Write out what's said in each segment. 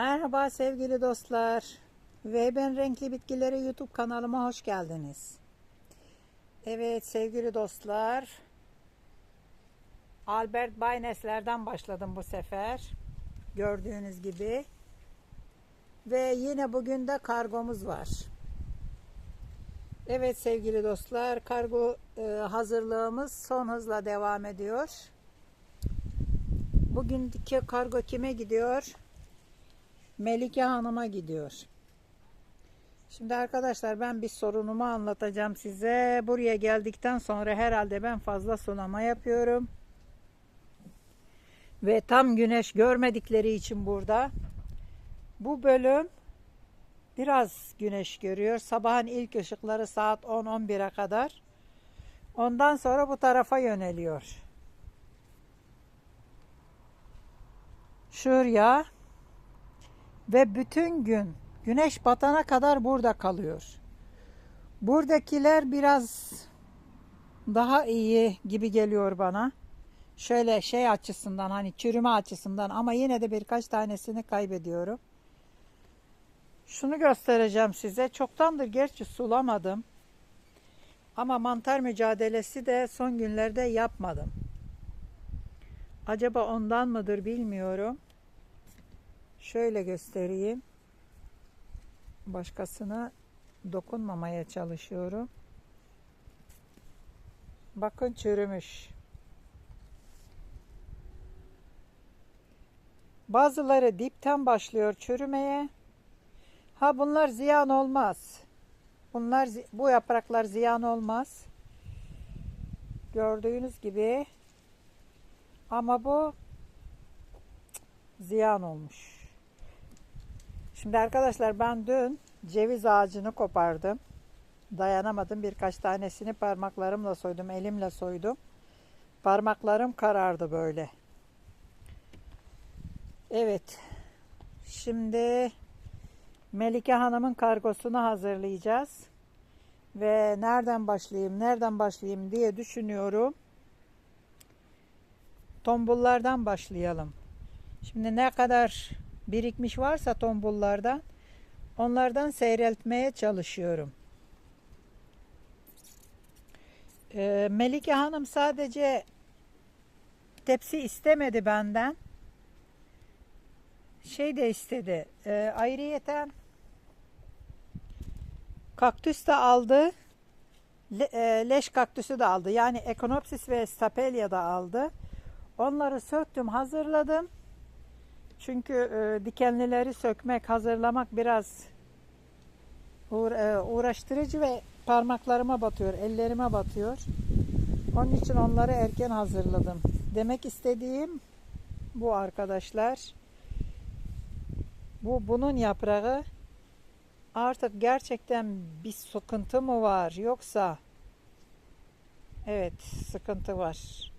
Merhaba sevgili dostlar. Ve ben Renkli Bitkileri YouTube kanalıma hoş geldiniz. Evet sevgili dostlar. Albert Baynes'lerden başladım bu sefer. Gördüğünüz gibi. Ve yine bugün de kargomuz var. Evet sevgili dostlar, kargo e, hazırlığımız son hızla devam ediyor. Bugünkü kargo kime gidiyor? Melike Hanım'a gidiyor. Şimdi arkadaşlar ben bir sorunumu anlatacağım size. Buraya geldikten sonra herhalde ben fazla sulama yapıyorum. Ve tam güneş görmedikleri için burada. Bu bölüm biraz güneş görüyor. Sabahın ilk ışıkları saat 10-11'e kadar. Ondan sonra bu tarafa yöneliyor. Şuraya ve bütün gün güneş batana kadar burada kalıyor. Buradakiler biraz daha iyi gibi geliyor bana. Şöyle şey açısından hani çürüme açısından ama yine de birkaç tanesini kaybediyorum. Şunu göstereceğim size. Çoktandır gerçi sulamadım. Ama mantar mücadelesi de son günlerde yapmadım. Acaba ondan mıdır bilmiyorum. Şöyle göstereyim. Başkasına dokunmamaya çalışıyorum. Bakın çürümüş. Bazıları dipten başlıyor çürümeye. Ha bunlar ziyan olmaz. Bunlar bu yapraklar ziyan olmaz. Gördüğünüz gibi ama bu ziyan olmuş. Şimdi arkadaşlar ben dün ceviz ağacını kopardım. Dayanamadım. Birkaç tanesini parmaklarımla soydum. Elimle soydum. Parmaklarım karardı böyle. Evet. Şimdi Melike Hanım'ın kargosunu hazırlayacağız. Ve nereden başlayayım, nereden başlayayım diye düşünüyorum. Tombullardan başlayalım. Şimdi ne kadar birikmiş varsa tombullardan onlardan seyreltmeye çalışıyorum. Ee, Melike Hanım sadece tepsi istemedi benden. Şey de istedi. E, ayrıyeten kaktüs de aldı. Le, e, leş kaktüsü de aldı. Yani Ekonopsis ve Stapelia da aldı. Onları söktüm, hazırladım. Çünkü e, dikenlileri sökmek, hazırlamak biraz uğra e, uğraştırıcı ve parmaklarıma batıyor, ellerime batıyor. Onun için onları erken hazırladım. Demek istediğim bu arkadaşlar. Bu bunun yaprağı artık gerçekten bir sıkıntı mı var yoksa evet sıkıntı var.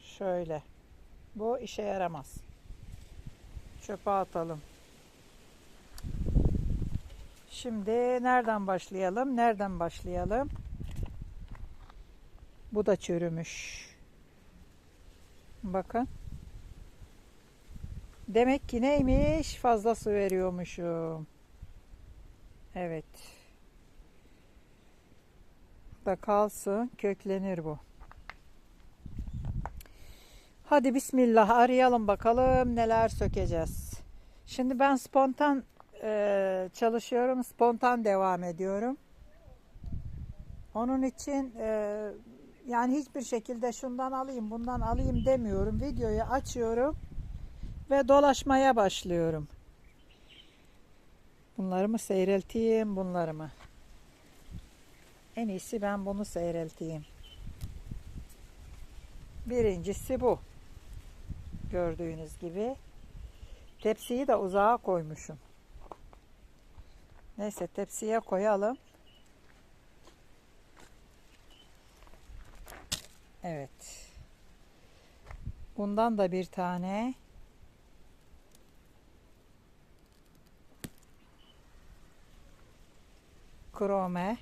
Şöyle. Bu işe yaramaz. Çöpe atalım. Şimdi nereden başlayalım? Nereden başlayalım? Bu da çürümüş. Bakın. Demek ki neymiş? Fazla su veriyormuşum. Evet. Da kalsın. Köklenir bu. Hadi bismillah arayalım bakalım neler sökeceğiz. Şimdi ben spontan e, çalışıyorum. Spontan devam ediyorum. Onun için e, yani hiçbir şekilde şundan alayım bundan alayım demiyorum. Videoyu açıyorum ve dolaşmaya başlıyorum. Bunları mı seyrelteyim bunları mı? En iyisi ben bunu seyrelteyim. Birincisi bu. Gördüğünüz gibi. Tepsiyi de uzağa koymuşum. Neyse tepsiye koyalım. Evet. Bundan da bir tane. Krome.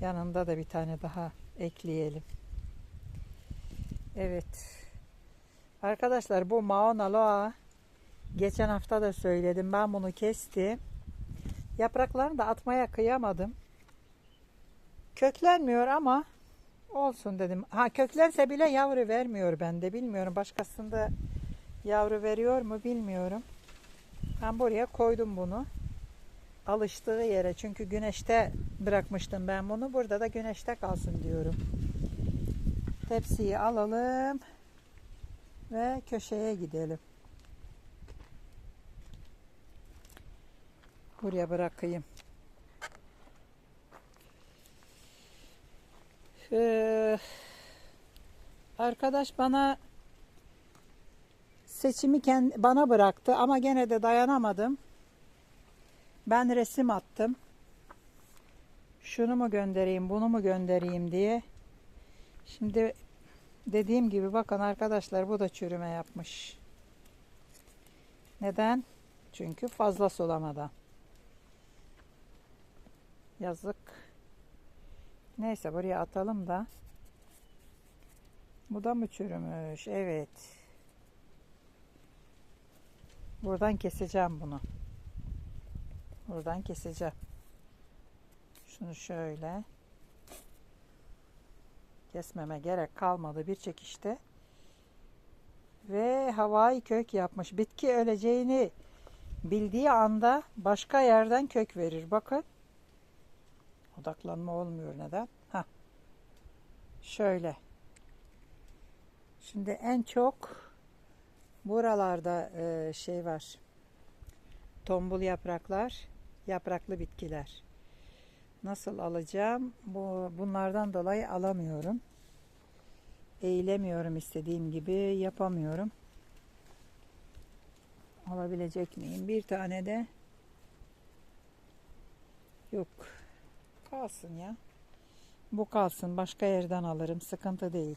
Yanında da bir tane daha ekleyelim. Evet. Arkadaşlar bu Mauna Loa Geçen hafta da söyledim. Ben bunu kestim. Yapraklarını da atmaya kıyamadım. Köklenmiyor ama olsun dedim. Ha köklense bile yavru vermiyor bende. Bilmiyorum başkasında yavru veriyor mu bilmiyorum. Ben buraya koydum bunu. Alıştığı yere çünkü güneşte bırakmıştım ben bunu. Burada da güneşte kalsın diyorum. Tepsiyi alalım ve köşeye gidelim. Buraya bırakayım. Ee, arkadaş bana seçimi kend, bana bıraktı ama gene de dayanamadım. Ben resim attım. Şunu mu göndereyim, bunu mu göndereyim diye. Şimdi dediğim gibi bakın arkadaşlar bu da çürüme yapmış. Neden? Çünkü fazla sulamadan. Yazık. Neyse buraya atalım da. Bu da mı çürümüş? Evet. Buradan keseceğim bunu. Buradan keseceğim. Şunu şöyle. Kesmeme gerek kalmadı bir çekişte. Ve havai kök yapmış. Bitki öleceğini bildiği anda başka yerden kök verir. Bakın. Odaklanma olmuyor neden? Ha. Şöyle. Şimdi en çok buralarda e, şey var. Tombul yapraklar, yapraklı bitkiler. Nasıl alacağım? Bu bunlardan dolayı alamıyorum. Eğilemiyorum istediğim gibi, yapamıyorum. Alabilecek miyim? Bir tane de yok. Kalsın ya. Bu kalsın. Başka yerden alırım. Sıkıntı değil.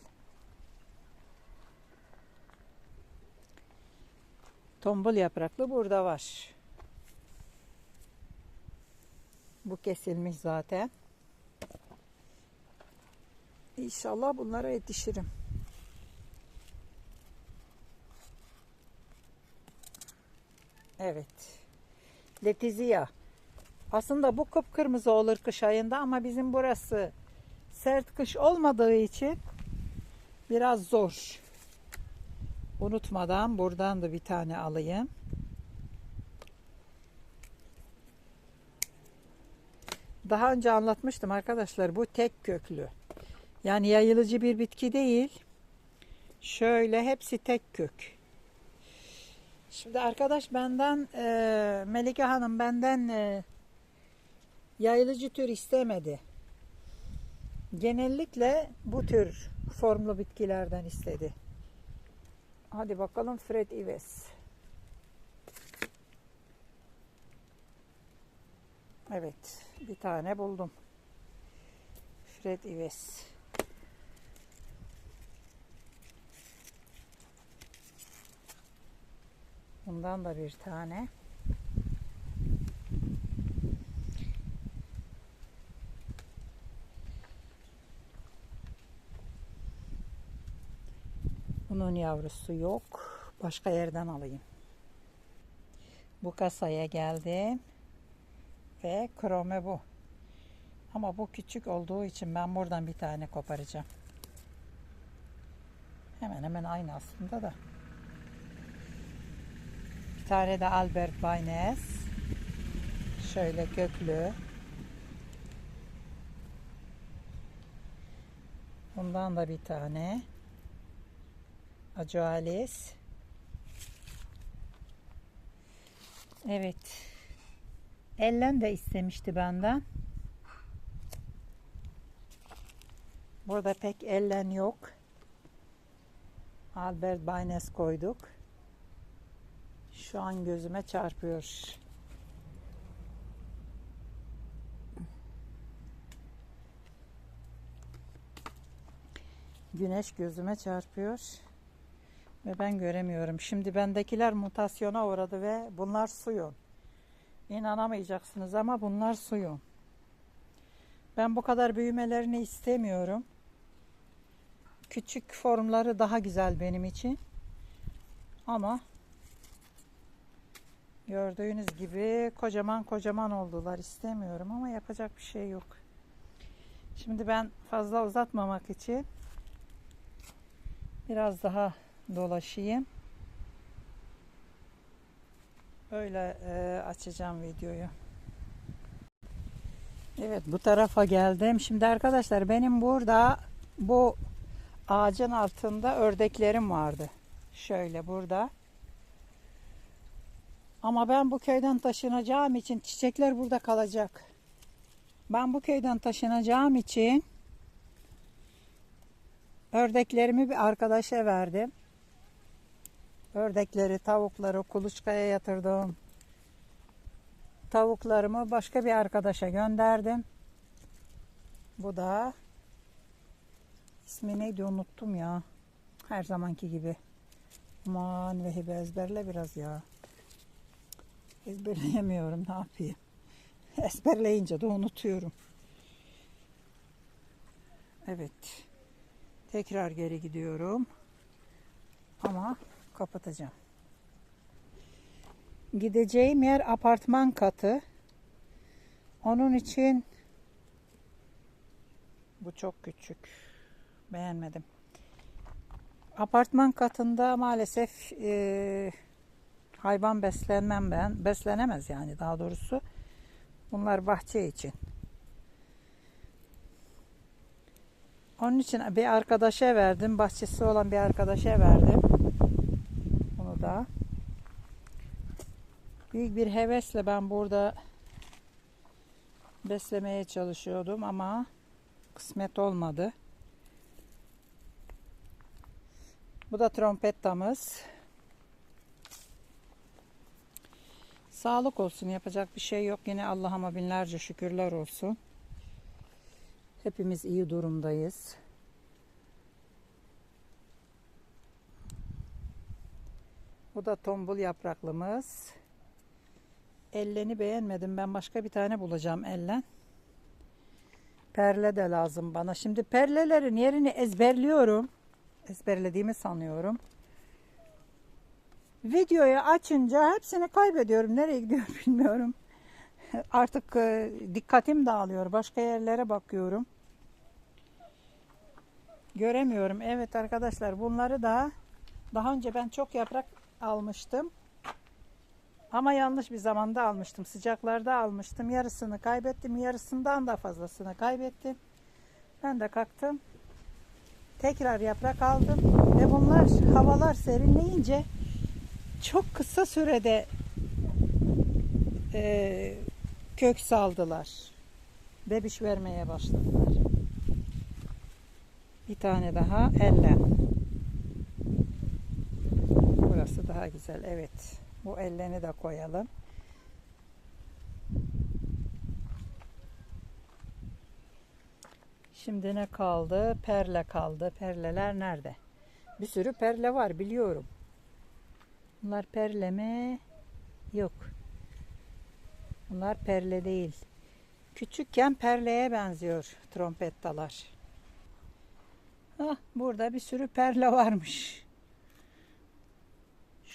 Tombul yapraklı burada var. Bu kesilmiş zaten. İnşallah bunlara yetişirim. Evet. Letizia. Aslında bu kıpkırmızı olur kış ayında ama bizim burası sert kış olmadığı için biraz zor. Unutmadan buradan da bir tane alayım. Daha önce anlatmıştım arkadaşlar bu tek köklü. Yani yayılıcı bir bitki değil. Şöyle hepsi tek kök. Şimdi arkadaş benden e, Melike Hanım benden e, yayılıcı tür istemedi. Genellikle bu tür formlu bitkilerden istedi. Hadi bakalım Fred Ives. Evet, bir tane buldum. Fred Ives. Bundan da bir tane. Bunun yavrusu yok. Başka yerden alayım. Bu kasaya geldim. Ve krome bu. Ama bu küçük olduğu için ben buradan bir tane koparacağım. Hemen hemen aynı aslında da. Bir tane de Albert Baynes. Şöyle köklü. Bundan da bir tane. Acualis. Evet. Ellen de istemişti benden. Burada pek ellen yok. Albert Baynes koyduk. Şu an gözüme çarpıyor. Güneş gözüme çarpıyor ve ben göremiyorum. Şimdi bendekiler mutasyona uğradı ve bunlar suyun. İnanamayacaksınız ama bunlar suyun. Ben bu kadar büyümelerini istemiyorum. Küçük formları daha güzel benim için. Ama Gördüğünüz gibi kocaman kocaman oldular. İstemiyorum ama yapacak bir şey yok. Şimdi ben fazla uzatmamak için biraz daha dolaşayım. Öyle e, açacağım videoyu. Evet bu tarafa geldim. Şimdi arkadaşlar benim burada bu ağacın altında ördeklerim vardı. Şöyle burada. Ama ben bu köyden taşınacağım için çiçekler burada kalacak. Ben bu köyden taşınacağım için ördeklerimi bir arkadaşa verdim. Ördekleri, tavukları kuluçkaya yatırdım. Tavuklarımı başka bir arkadaşa gönderdim. Bu da ismi neydi unuttum ya. Her zamanki gibi. Aman Vehibe ezberle biraz ya. Ezberleyemiyorum ne yapayım. Ezberleyince de unutuyorum. Evet. Tekrar geri gidiyorum. Ama kapatacağım. Gideceğim yer apartman katı. Onun için bu çok küçük. Beğenmedim. Apartman katında maalesef e, hayvan beslenmem ben. Beslenemez yani daha doğrusu. Bunlar bahçe için. Onun için bir arkadaşa verdim. Bahçesi olan bir arkadaşa verdim. Bunu da. Büyük bir hevesle ben burada beslemeye çalışıyordum ama kısmet olmadı. Bu da trompettamız. Sağlık olsun yapacak bir şey yok. Yine Allah'ıma binlerce şükürler olsun. Hepimiz iyi durumdayız. Bu da tombul yapraklımız. Elleni beğenmedim. Ben başka bir tane bulacağım ellen. Perle de lazım bana. Şimdi perlelerin yerini ezberliyorum. Ezberlediğimi sanıyorum. Videoyu açınca hepsini kaybediyorum. Nereye gidiyor bilmiyorum. Artık e, dikkatim dağılıyor. Başka yerlere bakıyorum. Göremiyorum. Evet arkadaşlar bunları da daha önce ben çok yaprak almıştım. Ama yanlış bir zamanda almıştım. Sıcaklarda almıştım. Yarısını kaybettim. Yarısından da fazlasını kaybettim. Ben de kalktım. Tekrar yaprak aldım. Ve bunlar havalar serinleyince çok kısa sürede e, kök saldılar. Bebiş vermeye başladılar. Bir tane daha ellen. Burası daha güzel. Evet. Bu elleni de koyalım. Şimdi ne kaldı? Perle kaldı. Perleler nerede? Bir sürü perle var biliyorum. Bunlar perle mi? Yok. Bunlar perle değil. Küçükken perleye benziyor trompettalar. Hah, burada bir sürü perle varmış.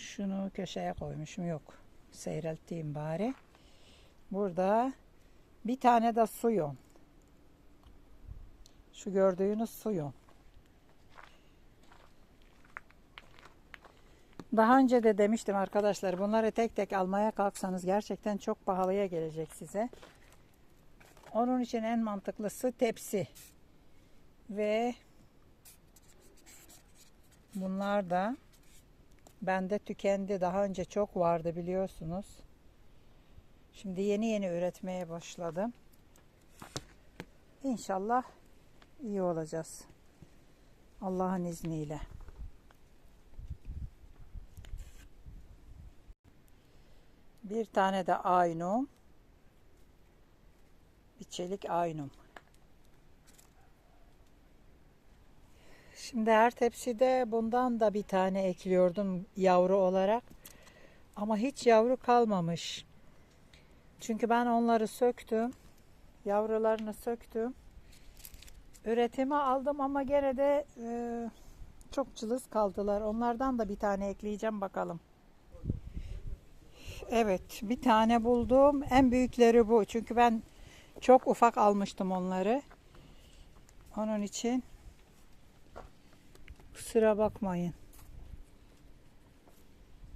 Şunu köşeye koymuşum. Yok. Seyrelteyim bari. Burada bir tane de suyon. Şu gördüğünüz suyon. Daha önce de demiştim arkadaşlar bunları tek tek almaya kalksanız gerçekten çok pahalıya gelecek size. Onun için en mantıklısı tepsi. Ve bunlar da bende tükendi. Daha önce çok vardı biliyorsunuz. Şimdi yeni yeni üretmeye başladım. İnşallah iyi olacağız. Allah'ın izniyle. Bir tane de aynum. Bir çelik aynum. Şimdi her tepside bundan da bir tane ekliyordum yavru olarak. Ama hiç yavru kalmamış. Çünkü ben onları söktüm. Yavrularını söktüm. Üretime aldım ama gene de e, çok cılız kaldılar. Onlardan da bir tane ekleyeceğim bakalım. Evet, bir tane buldum. En büyükleri bu. Çünkü ben çok ufak almıştım onları. Onun için kusura bakmayın.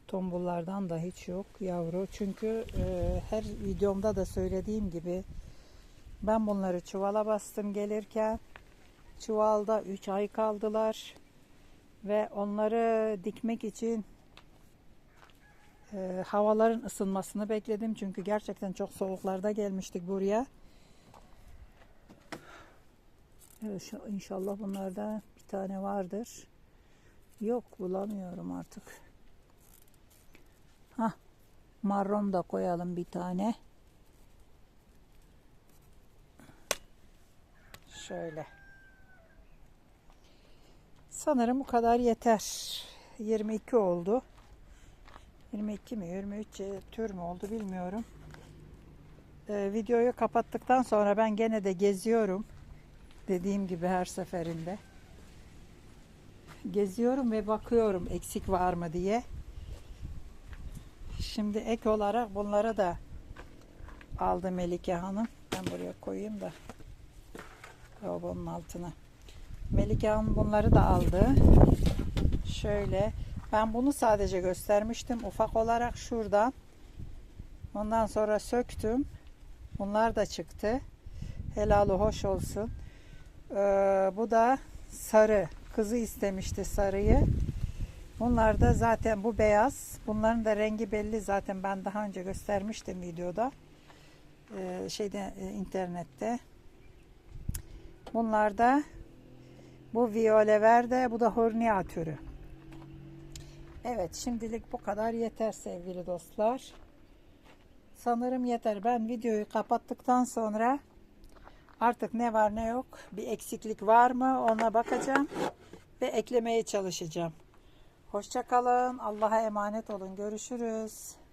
Tombullardan da hiç yok yavru. Çünkü e, her videomda da söylediğim gibi ben bunları çuvala bastım gelirken. Çuvalda 3 ay kaldılar. Ve onları dikmek için e, havaların ısınmasını bekledim. Çünkü gerçekten çok soğuklarda gelmiştik buraya. Evet, inşallah bunlardan bir tane vardır. Yok bulamıyorum artık. Hah, marron da koyalım bir tane. Şöyle. Sanırım bu kadar yeter. 22 oldu. 22 mi 23 tür mü oldu bilmiyorum. Ee, videoyu kapattıktan sonra ben gene de geziyorum. Dediğim gibi her seferinde. Geziyorum ve bakıyorum eksik var mı diye. Şimdi ek olarak bunlara da aldı Melike Hanım. Ben buraya koyayım da lavabonun altına. Melike Hanım bunları da aldı. Şöyle. Ben bunu sadece göstermiştim ufak olarak şuradan. Ondan sonra söktüm. Bunlar da çıktı. Helalı hoş olsun. Ee, bu da sarı. Kızı istemişti sarıyı. Bunlar da zaten bu beyaz. Bunların da rengi belli zaten ben daha önce göstermiştim videoda. Ee, şeyde e, internette. Bunlar da bu viyole verde, bu da hornia türü. Evet, şimdilik bu kadar yeter sevgili dostlar. Sanırım yeter. Ben videoyu kapattıktan sonra artık ne var ne yok, bir eksiklik var mı ona bakacağım ve eklemeye çalışacağım. Hoşça kalın. Allah'a emanet olun. Görüşürüz.